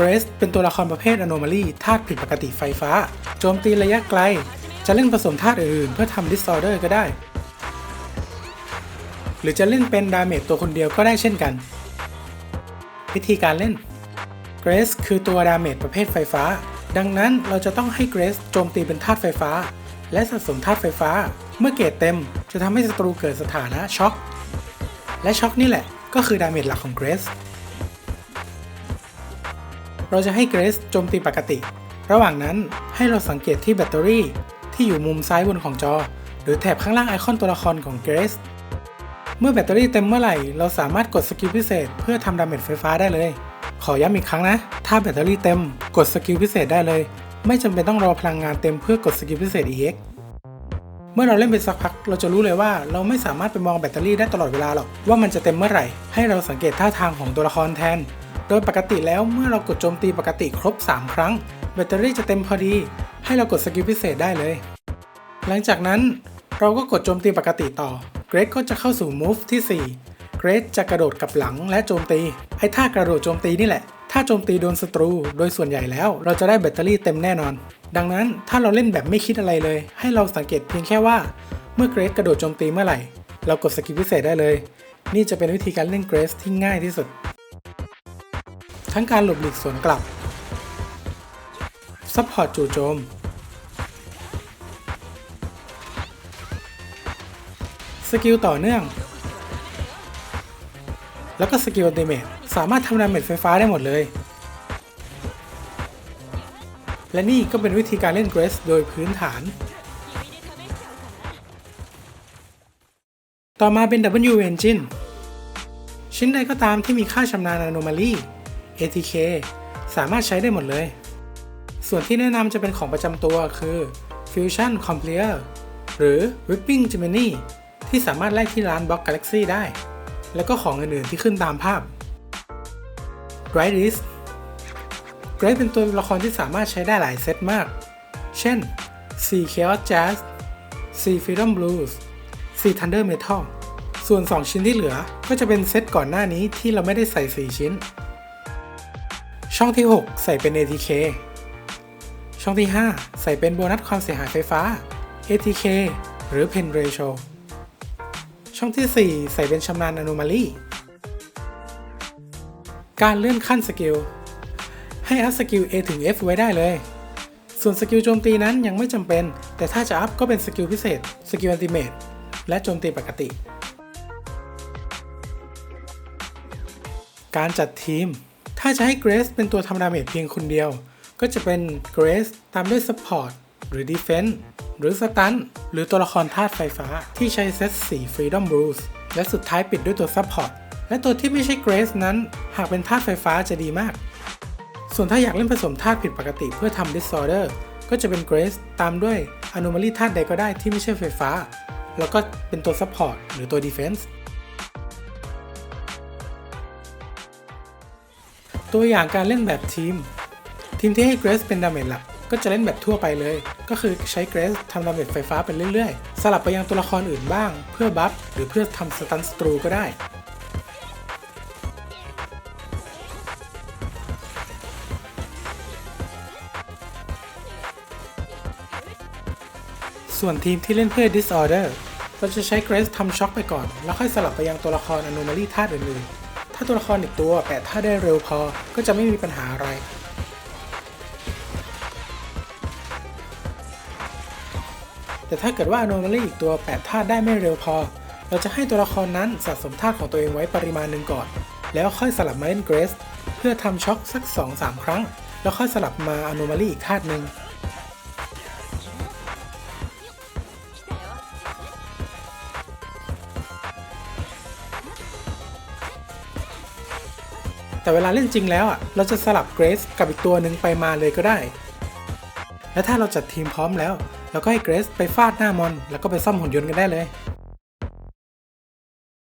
เกรซเป็นตัวละครประเภท Anomaly ธาตุผิดปกติไฟฟ้า โจมตีระยะไกล จะเล่นผสมธาตุอื่นเพื่อทำ Disorder ก็ได้ หรือจะเล่นเป็นดาเมจตัวคนเดียวก็ได้เช่นกัน วิธีการเล่นเกรซคือตัวดาเมจประเภทไฟฟ้า ดังนั้นเราจะต้องให้เกรซโจมตีเป็นธาตุไฟฟ้า และสะสมธาตุไฟฟ้า เมื่อเกรดเต็มจะทำให้ศัตรูเกิดสถานะช็อก และช็อกนี่แหละก็คือดาเมจหลักของเกรซ เราจะให้เกรซโจมตีปกติ ระหว่างนั้นให้เราสังเกตที่แบตเตอรี่ ที่อยู่มุมซ้ายบนของจอ หรือแถบข้างล่างไอคอนตัวละครของเกรซเมื่อแบตเตอรี่เต็มเมื่อไหร่ เราสามารถกดสกิลพิเศษ เพื่อทำดาเมจไฟฟ้าได้เลย ขอย้ำอีกครั้งนะ ถ้าแบตเตอรี่เต็มกดสกิลพิเศษได้เลย ไม่จำเป็นต้องรอพลังงานเต็มเพื่อกดสกิลพิเศษ EX เมื่อเราเล่นไปสักพัก เราจะรู้เลยว่าเราไม่สามารถไปมองแบตเตอรี่ได้ตลอดเวลาหรอกว่ามันจะเต็มเมื่อไหร่ ให้เราสังเกตท่าทางของตัวละครแทน โดยปกติแล้วเมื่อเรากดโจมตีปกติครบ 3 ครั้ง แบตเตอรี่จะเต็มพอดี ให้เรากดสกิลพิเศษได้เลย หลังจากนั้นเราก็กดโจมตีปกติต่อ เกรดก็จะเข้าสู่ move ที่ 4 เกรดจะกระโดดกลับหลังและโจมตี ไอ้ท่ากระโดดโจมตีนี่แหละ ถ้าโจมตีโดนศัตรู โดยส่วนใหญ่แล้วเราจะได้แบตเตอรี่เต็มแน่นอน ดังนั้นถ้าเราเล่นแบบไม่คิดอะไรเลย ให้เราสังเกตเพียงแค่ว่า เมื่อเกรดกระโดดโจมตีเมื่อไหร่ เรากดสกิลพิเศษได้เลย นี่จะเป็นวิธีการเล่นเกรดที่ง่ายที่สุด ทั้งการหลบหลีกสวนกลับ ซัพพอร์ตจู่โจม สกิลต่อเนื่อง แล้วก็สกิลอัลติเมทสามารถทำดาเมจไฟฟ้าได้หมดเลย และนี่ก็เป็นวิธีการเล่นเกรสโดยพื้นฐาน ต่อมาเป็น W Engine ชิ้นใดก็ตามที่มีค่าชำนาญ Anomaly ATK สามารถใช้ได้หมดเลย ส่วนที่แนะนำจะเป็นของประจำตัวคือ Fusion Compleer หรือ Whipping Gemini ที่สามารถแลกที่ร้าน Box Galaxy ได้ แล้วก็ของอื่นๆที่ขึ้นตามภาพ Bright i s g r a t เป็นตัวละครที่สามารถใช้ได้หลายเซตมาก เช่น Sea Chaos Jazz Sea Freedom Blues Sea Thunder Metal ส่วน 2 ชิ้นที่เหลือก็จะเป็นเซตก่อนหน้านี้ที่เราไม่ได้ใส่ 4 ชิ้น ช่องที่ 6 ใส่เป็น ATK ช่องที่ 5 ใส่เป็นโบนัสความเสียหายไฟฟ้า ATK หรือ Pen Ratio ช่องที่ 4 ใส่เป็นชำนาญ Anomaly การเลื่อนขั้นสกิล ให้อัพสกิล A ถึง F ไว้ได้เลย ส่วนสกิลโจมตีนั้นยังไม่จำเป็น แต่ถ้าจะอัพก็เป็นสกิลพิเศษ สกิลอัลติเมทและโจมตีปกติ การจัดทีม ถ้าจะให้เกรซเป็นตัวทำดาเมจเพียงคนเดียว ก็จะเป็นเกรซตามด้วย Support หรือ Defense หรือ Stun หรือตัวละครธาตุไฟฟ้าที่ใช้เซต4 Freedom Rules และสุดท้ายปิดด้วยตัว Support และตัวที่ไม่ใช่เกรซนั้น หากเป็นธาตุไฟฟ้าจะดีมาก ส่วนถ้าอยากเล่นผสมธาตุผิดปกติเพื่อทำ Disorder ก็จะเป็นเกรซตามด้วย Anomaly ธาตุใดก็ได้ที่ไม่ใช่ไฟฟ้า แล้วก็เป็นตัว Support หรือตัว Defense ตัวอย่างการเล่นแบบทีม ทีมที่ให้เกรซเป็นดาเมจหลักก็จะเล่นแบบทั่วไปเลย ก็คือใช้เกรซทำดาเมจไฟฟ้าไปเรื่อยๆ สลับไปยังตัวละครอื่นบ้าง เพื่อบัฟหรือเพื่อทำสตันสตรูก็ได้ ส่วนทีมที่เล่นเพื่อ Disorder เราจะใช้เกรซทำช็อคไปก่อน แล้วค่อยสลับไปยังตัวละคร Anomaly ธาตุอื่นๆ ถ้าตัวละครอีกตัวแปะท่าได้เร็วพอก็จะไม่มีปัญหาอะไร แต่ถ้าเกิดว่า Anomaly อีกตัวแปะธาได้ไม่เร็วพอ เราจะให้ตัวละครนั้นสะสมธาของตัวเองไว้ปริมาณหนึ่งก่อน แล้วค่อยสลับมาเล่นเกรซเพื่อทำช็อคสัก 2-3 ครั้ง แล้วค่อยสลับมา Anomaly อีกธาหนึ่ง แต่เวลาเล่นจริงแล้วอะเราจะสลับเกรซกับอีกตัวหนึ่งไปมาเลยก็ได้ และถ้าเราจัดทีมพร้อมแล้ว เราก็ให้เกรซไปฟาดหน้ามอน แล้วก็ไปซ่อมหุ่นยนต์กันได้เลย